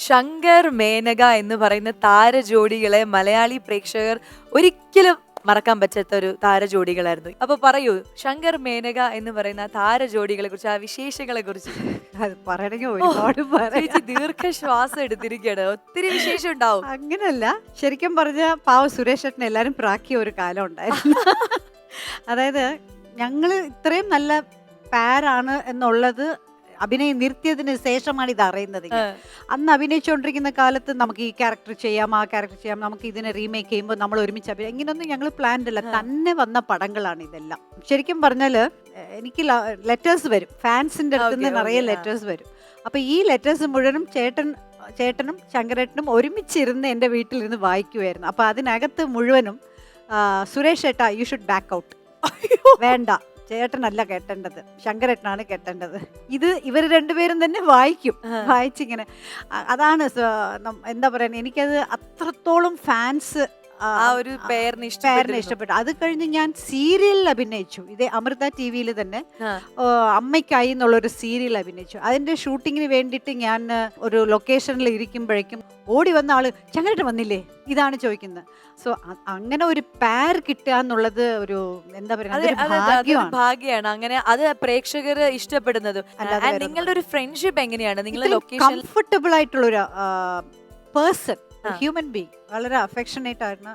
ശങ്കർ മേനക എന്ന് പറയുന്ന താരജോഡികളെ മലയാളി പ്രേക്ഷകർ ഒരിക്കലും മറക്കാൻ പറ്റാത്ത ഒരു താരജോഡികളായിരുന്നു. അപ്പൊ പറയൂ ശങ്കർ മേനക എന്ന് പറയുന്ന താരജോഡികളെ കുറിച്ച് ആ വിശേഷങ്ങളെ കുറിച്ച്. പറയണെങ്കിൽ ഒരുപാട് ചേച്ചി ദീർഘശ്വാസം എടുത്തിരിക്കുകയാണ്. ഒത്തിരി വിശേഷം ഉണ്ടാവും. അങ്ങനല്ല. ശരിക്കും പറഞ്ഞ പാവ സുരേഷ് ചേട്ടനെ എല്ലാരും പ്രാക്കിയ ഒരു കാലം ഉണ്ടായിരുന്നു. അതായത് ഞങ്ങൾ ഇത്രയും നല്ല പാരാണ് എന്നുള്ളത് അഭിനയം നിർത്തിയതിന് ശേഷമാണ് ഇത് അറിയുന്നത് അന്ന് അഭിനയിച്ചുകൊണ്ടിരിക്കുന്ന കാലത്ത് നമുക്ക് ഈ ക്യാരക്ടർ ചെയ്യാം ആ ക്യാരക്ടർ ചെയ്യാം നമുക്ക് ഇതിനെ റീമേക്ക് ചെയ്യുമ്പോൾ നമ്മൾ ഒരുമിച്ച് അഭിനയം ഇങ്ങനൊന്നും ഞങ്ങൾ പ്ലാൻഡ് അല്ല. തന്നെ വന്ന പടങ്ങളാണ് ഇതെല്ലാം. ശരിക്കും പറഞ്ഞാൽ എനിക്ക് ലെറ്റേഴ്സ് വരും. ഫാൻസിന്റെ അടുത്ത് നിന്ന് നിറയെ ലെറ്റേഴ്സ് വരും. അപ്പോൾ ഈ ലെറ്റേഴ്സ് മുഴുവനും ചേട്ടൻ ചേട്ടനും ശങ്കരേട്ടനും ഒരുമിച്ചിരുന്ന് എന്റെ വീട്ടിലിരുന്ന് വായിക്കുമായിരുന്നു അപ്പോൾ അതിനകത്ത് മുഴുവനും സുരേഷ് ഏട്ടാ യു ഷുഡ് ബാക്ക് ഔട്ട് വേണ്ട. ചേട്ടനല്ല കേട്ടേണ്ടത്. ശങ്കരേട്ടനാണ് കേട്ടേണ്ടത്. ഇത് ഇവർ രണ്ടുപേരും തന്നെ വായിക്കും. വായിച്ചിങ്ങനെ. അതാണ് എന്താ പറയുക എനിക്കത് അത്രത്തോളം ഫാൻസ് ആ ഒരു പേരിന് പേരിനെ ഇഷ്ടപ്പെട്ടു. അത് കഴിഞ്ഞ് ഞാൻ സീരിയലിൽ അഭിനയിച്ചു. ഇതേ അമൃത ടി വിയിൽ തന്നെ ആ. എന്നുള്ള അമ്മയ്ക്കായി എന്നുള്ളൊരു സീരിയൽ അഭിനയിച്ചു. അതിന്റെ ഷൂട്ടിങ്ങിന് വേണ്ടിയിട്ട് ഞാൻ ഒരു ലൊക്കേഷനിൽ ഇരിക്കുമ്പോഴേക്കും ഓടി വന്ന ആൾ ചങ്ങരട്ട് വന്നില്ലേ? ഇതാണ് ചോദിക്കുന്നത്. സോ അങ്ങനെ ഒരു പാർ കിട്ടുക എന്നുള്ളത് ഒരു എന്താ പറയുക അതെ അതൊരു അതെ അതെ, അതൊരു ഭാഗ്യമാണ്. ഭാഗ്യാണ്. അങ്ങനെ അത് പ്രേക്ഷകർ ഇഷ്ടപ്പെടുന്നതും. അല്ലാതെ നിങ്ങളുടെ ഒരു ഫ്രണ്ട്ഷിപ്പ് എങ്ങനെയാണ്? നിങ്ങളുടെ ലൊക്കേഷൻ കംഫർട്ടബിൾ ആയിട്ടുള്ള ഒരു പേഴ്സൺ. ഹ്യൂമൻ ബീങ് വളരെ അഫെക്ഷനേറ്റ് ആയിരുന്നു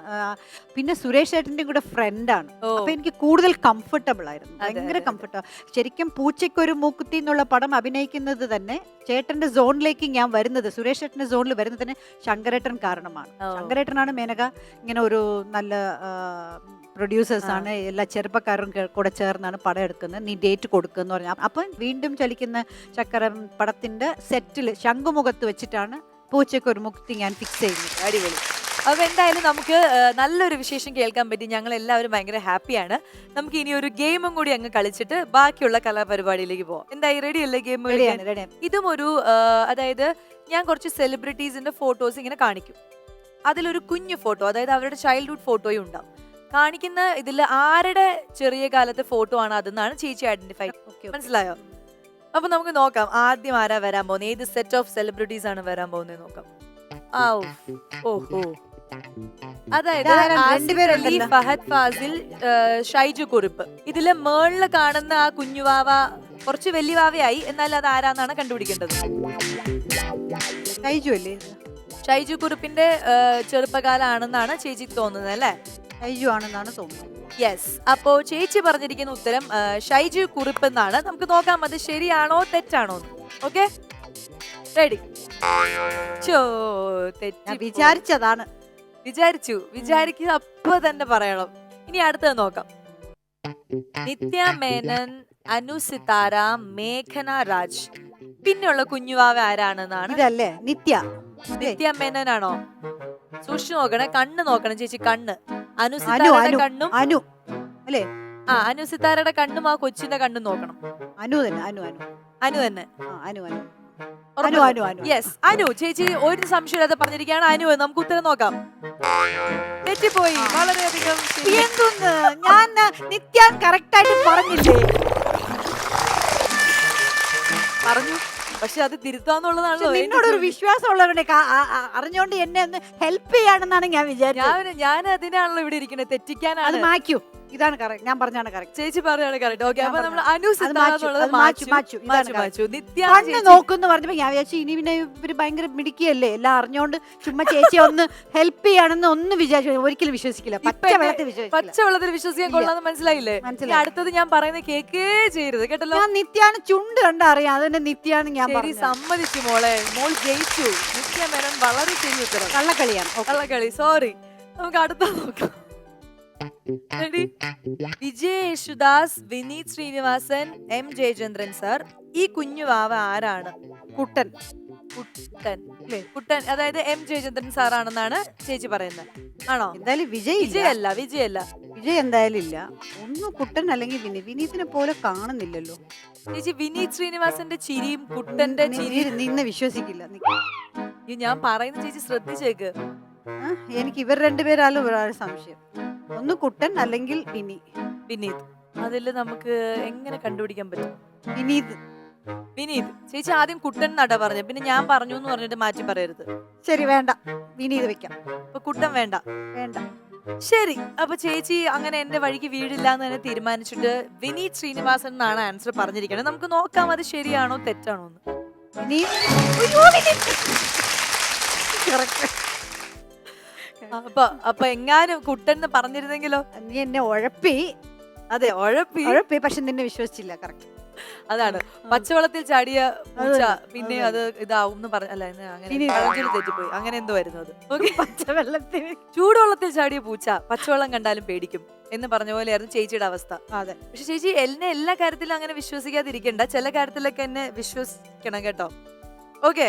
പിന്നെ സുരേഷ് ഏട്ടന്റെയും കൂടെ ഫ്രണ്ടാണ് അപ്പൊ എനിക്ക് കൂടുതൽ കംഫർട്ടബിൾ ആയിരുന്നു. ഭയങ്കര കംഫർട്ടബിൾ ശരിക്കും പൂച്ചയ്ക്കൊരു മൂക്കുത്തി എന്നുള്ള പടം അഭിനയിക്കുന്നത് തന്നെ ചേട്ടന്റെ സോണിലേക്ക് ഞാൻ വരുന്നത് സുരേഷ് ഏട്ടന്റെ സോണിൽ വരുന്നത് തന്നെ ശങ്കരേട്ടൻ കാരണമാണ്. ശങ്കരേട്ടനാണ് മേനക ഇങ്ങനെ ഒരു നല്ല പ്രൊഡ്യൂസേഴ്സ്. ആണ് എല്ലാ ചെറുപ്പക്കാരും കൂടെ ചേർന്നാണ് പടം എടുക്കുന്നത് നീ ഡേറ്റ് കൊടുക്കുന്നു പറഞ്ഞു. അപ്പം വീണ്ടും ചലിക്കുന്ന ചക്കരം പടത്തിന്റെ സെറ്റിൽ ശംഖുമുഖത്ത് വെച്ചിട്ടാണ് പൂച്ചയ്ക്ക് ഒരു മുക്തി ഞാൻ ഫിക്സ് ചെയ്യുന്നു. അടിപൊളി. അപ്പൊ എന്തായാലും നമുക്ക് നല്ലൊരു വിശേഷം കേൾക്കാൻ പറ്റി. ഞങ്ങൾ എല്ലാവരും ഭയങ്കര ഹാപ്പിയാണ്. നമുക്ക് ഇനി ഒരു ഗെയിമും കൂടി അങ്ങ് കളിച്ചിട്ട് ബാക്കിയുള്ള കലാപരിപാടിയിലേക്ക് പോവാം. എന്തായി റെഡി അല്ലേ ഗെയിം ഇതും ഒരു അതായത് ഞാൻ കുറച്ച് സെലിബ്രിറ്റീസിന്റെ ഫോട്ടോസ് ഇങ്ങനെ കാണിക്കും. അതിലൊരു കുഞ്ഞു ഫോട്ടോ അതായത് അവരുടെ ചൈൽഡ്ഹുഡ് ഫോട്ടോയും ഉണ്ടാവും. കാണിക്കുന്ന ഇതിൽ ആരുടെ ചെറിയ കാലത്തെ ഫോട്ടോ ആണ് അതെന്നാണ് ചേച്ചി ഐഡന്റിഫൈ മനസ്സിലായോ? അപ്പൊ നമുക്ക് നോക്കാം. ആദ്യം ആരാ വരാൻ പോകുന്നത് ഏത് സെറ്റ് ഓഫ് സെലിബ്രിറ്റീസ് ആണ് വരാൻ പോകുന്നത് നോക്കാം. ആ ഓഹോ അതായത്. ഫഹദ് ഫാസിൽ ഷൈജു കുറിപ്പ്. ഇതിലെ മേളിൽ കാണുന്ന ആ കുഞ്ഞുവാവ കുറച്ച് വലിയ വാവയായി. എന്നാൽ അത് ആരാന്നാണ് കണ്ടുപിടിക്കേണ്ടത്? ഷൈജു അല്ലേ? ഷൈജു കുറിപ്പിന്റെ ചെറുപ്പകാലാണെന്നാണ് ചേച്ചി തോന്നുന്നത് അല്ലേ? ഷൈജു ആണെന്നാണ് തോന്നുന്നത്. യെസ് അപ്പോ ചേച്ചി പറഞ്ഞിരിക്കുന്ന ഉത്തരം ഷൈജു കുറിപ്പ് എന്നാണ് നമുക്ക് നോക്കാം അത് ശരിയാണോ തെറ്റാണോ ഓക്കെ റെഡി ചോ തെറ്റി വിചാരിച്ചതാണ്. വിചാരിച്ചു. വിചാരിക്കുക അപ്പൊ തന്നെ പറയണം. ഇനി അടുത്തത് നോക്കാം. നിത്യ മേനൻ അനു സിതാര മേഘന രാജ്. പിന്നെയുള്ള കുഞ്ഞുവാവ ആരാണെന്നാണ്? ഇതല്ലേ നിത്യ. നിത്യ മേനൻ ആണോ സൂക്ഷിച്ചു നോക്കണേ കണ്ണ് നോക്കണം ചേച്ചി കണ്ണ്. അനു അനു സിതാരയുടെ കണ്ണും അനു. അല്ലേ? ആ അനു സിതാരയുടെ കണ്ണും ആ കൊച്ചിന്റെ കണ്ണും നോക്കണം. അനു തന്നെ അനു അനു. അനു തന്നെ. ആ അനു അനു. അനു അനു അനു. യെസ് അനു ചേച്ചി ഒരു സംശയമില്ലാതെ പറഞ്ഞിരിക്കുകയാണ്. അനു എന്ന്. നമുക്ക് ഉത്തരം നോക്കാം. തെറ്റിപ്പോയി വളരെയധികം ശരി. എന്തൊന്ന്? ഞാൻ നിത്യാൻ കറക്റ്റ് ആയിട്ട് പറഞ്ഞില്ലേ? പറഞ്ഞു. പക്ഷെ അത് തിരുത്താന്നുള്ളതാണല്ലോ എന്നോട് ഒരു. വിശ്വാസം ഉള്ളവരുടെ അറിഞ്ഞോണ്ട് എന്നെ ഒന്ന് ഹെൽപ്പ് ചെയ്യാണെന്നാണ് ഞാൻ വിചാരിച്ചത്. ഞാൻ അതിനാണല്ലോ ഇവിടെ ഇരിക്കുന്നത്. തെറ്റിക്കാനാണ്. മായ്ക്കൂ. ഇതാണ് കറക്റ്റ് ഞാൻ പറഞ്ഞാണ് കറക്റ്റ് ചേച്ചി പറഞ്ഞാണ് കറക്റ്റ് ഓക്കെ ഞാൻ അപ്പൊ നമ്മൾ. അനു അത് മാച്ചു, മാച്ചു, നിത്യ കണ്ണ് നോക്കുന്നു പറഞ്ഞപ്പോ ഞാൻ വിചാരിച്ചു ഇനി പിന്നെ ഇവർ ഭയങ്കര മിടുക്കിയല്ലേ? എല്ലാം അറിഞ്ഞോണ്ട് ചുമ്മാ ചേച്ചി ഒന്ന് ഹെൽപ്പ് ചെയ്യണമെന്ന് ഒന്ന് വിചാരിച്ചു ഒരിക്കലും വിശ്വസിക്കില്ല. പച്ചവെള്ളത്തിൽ വിശ്വസിക്കാൻ. കൊള്ളാന്ന് മനസ്സിലായില്ലേ? മനസ്സിലായി. അടുത്തത് ഞാൻ പറയുന്നത് കേക്കേ ചെയ്യരുത് കേട്ടല്ലോ? ഞാൻ നിത്യാണ് ചുണ്ട് കണ്ടറിയാം അതിന്റെ നിത്യാണ് ഞാൻ ശരി പറഞ്ഞു സമ്മതിച്ചു മോളെ. മോൾ ജയിച്ചു. നിത്യ മേനൻ വളരെ ശരി ഉത്തരം കള്ളക്കളിയാണ്. കള്ളക്കളി സോറി നമുക്ക് അടുത്ത നോക്കാം? വിജയ് യേശുദാസ് വിനീത് ശ്രീനിവാസൻ എം. ജയചന്ദ്രൻ സർ ഈ കുഞ്ഞു വാവ ആരാണ്? കുട്ടൻ. കുട്ടൻ അല്ലേ? കുട്ടൻ അതായത് എം. ജയചന്ദ്രൻ സാർ ആണെന്നാണ് ചേച്ചി പറയുന്നത്. ആണോ? എന്തായാലും വിജയ് ഇല്ല. വിജയല്ല അല്ല. വിജയ് എന്തായാലും ഇല്ല. ഒന്നും കുട്ടൻ അല്ലെങ്കിൽ വിനീത് വിനീതിനെ പോലെ കാണുന്നില്ലല്ലോ. ചേച്ചി വിനീത് ശ്രീനിവാസന്റെ ചിരിയും കുട്ടന്റെ നി- ചിരിയും നി- നിന്നെ വിശ്വസിക്കില്ല. ഈ ഞാൻ പറയുന്ന ചേച്ചി ശ്രദ്ധിച്ചേക്ക്. ആ, എനിക്ക് ഇവർ രണ്ടുപേരാലും ഒരാൾ സംശയം. ഒന്ന് കുട്ടൻ അല്ലെങ്കിൽ വിനി. വിനീത്. അതിൽ നമുക്ക് എങ്ങനെ കണ്ടുപിടിക്കാൻ പറ്റും? വിനീത്. വിനീത്. ചേച്ചി ആദ്യം കുട്ടൻ നട പറഞ്ഞു. പിന്നെ ഞാൻ പറഞ്ഞു എന്ന് പറഞ്ഞിട്ട് മാറ്റി പറയരുത്. ശരി വേണ്ട. വിനീത് വെക്കാം. അപ്പൊ കുട്ടൻ വേണ്ട. വേണ്ട. ശരി. അപ്പൊ ചേച്ചി അങ്ങനെ എന്റെ വഴിക്ക് വീടില്ല എന്ന് തന്നെ തീരുമാനിച്ചിട്ട് വിനീത് ശ്രീനിവാസൻ എന്നാണ് ആൻസർ പറഞ്ഞിരിക്കുന്നത്. നമുക്ക് നോക്കാം അത് ശരിയാണോ തെറ്റാണോ എന്ന്. വിനീത്. Correct. അപ്പൊ അപ്പൊ എങ്ങാനും കുട്ടൻ പറഞ്ഞിരുന്നെങ്കിലോ? നീ എന്നെ ഉഴപ്പി അതെ ഉഴപ്പി ഉഴപ്പി പക്ഷെ നിന്നെ വിശ്വസിച്ചില്ല കറക്റ്റ് അതാണ്. പച്ചവെള്ളത്തിൽ ചാടിയ പൂച്ച പിന്നെ അത്. ഇതാവും എന്ന് പറഞ്ഞ അല്ല അങ്ങനെ തെറ്റിപ്പോയി. അങ്ങനെ എന്തോ ആയിരുന്നു അത്. പച്ചവെള്ളത്തിൽ ചൂടുവെള്ളത്തിൽ ചാടിയ പൂച്ച പച്ചവെള്ളം കണ്ടാലും പേടിക്കും എന്ന് പറഞ്ഞ പോലെയായിരുന്നു ചേച്ചിയുടെ അവസ്ഥ. അതെ. പക്ഷെ ചേച്ചി എന്നെ എല്ലാ കാര്യത്തിലും അങ്ങനെ വിശ്വസിക്കാതിരിക്കണ്ട. ചില കാര്യത്തിലൊക്കെ എന്നെ വിശ്വസിക്കണം കേട്ടോ. ഓക്കെ.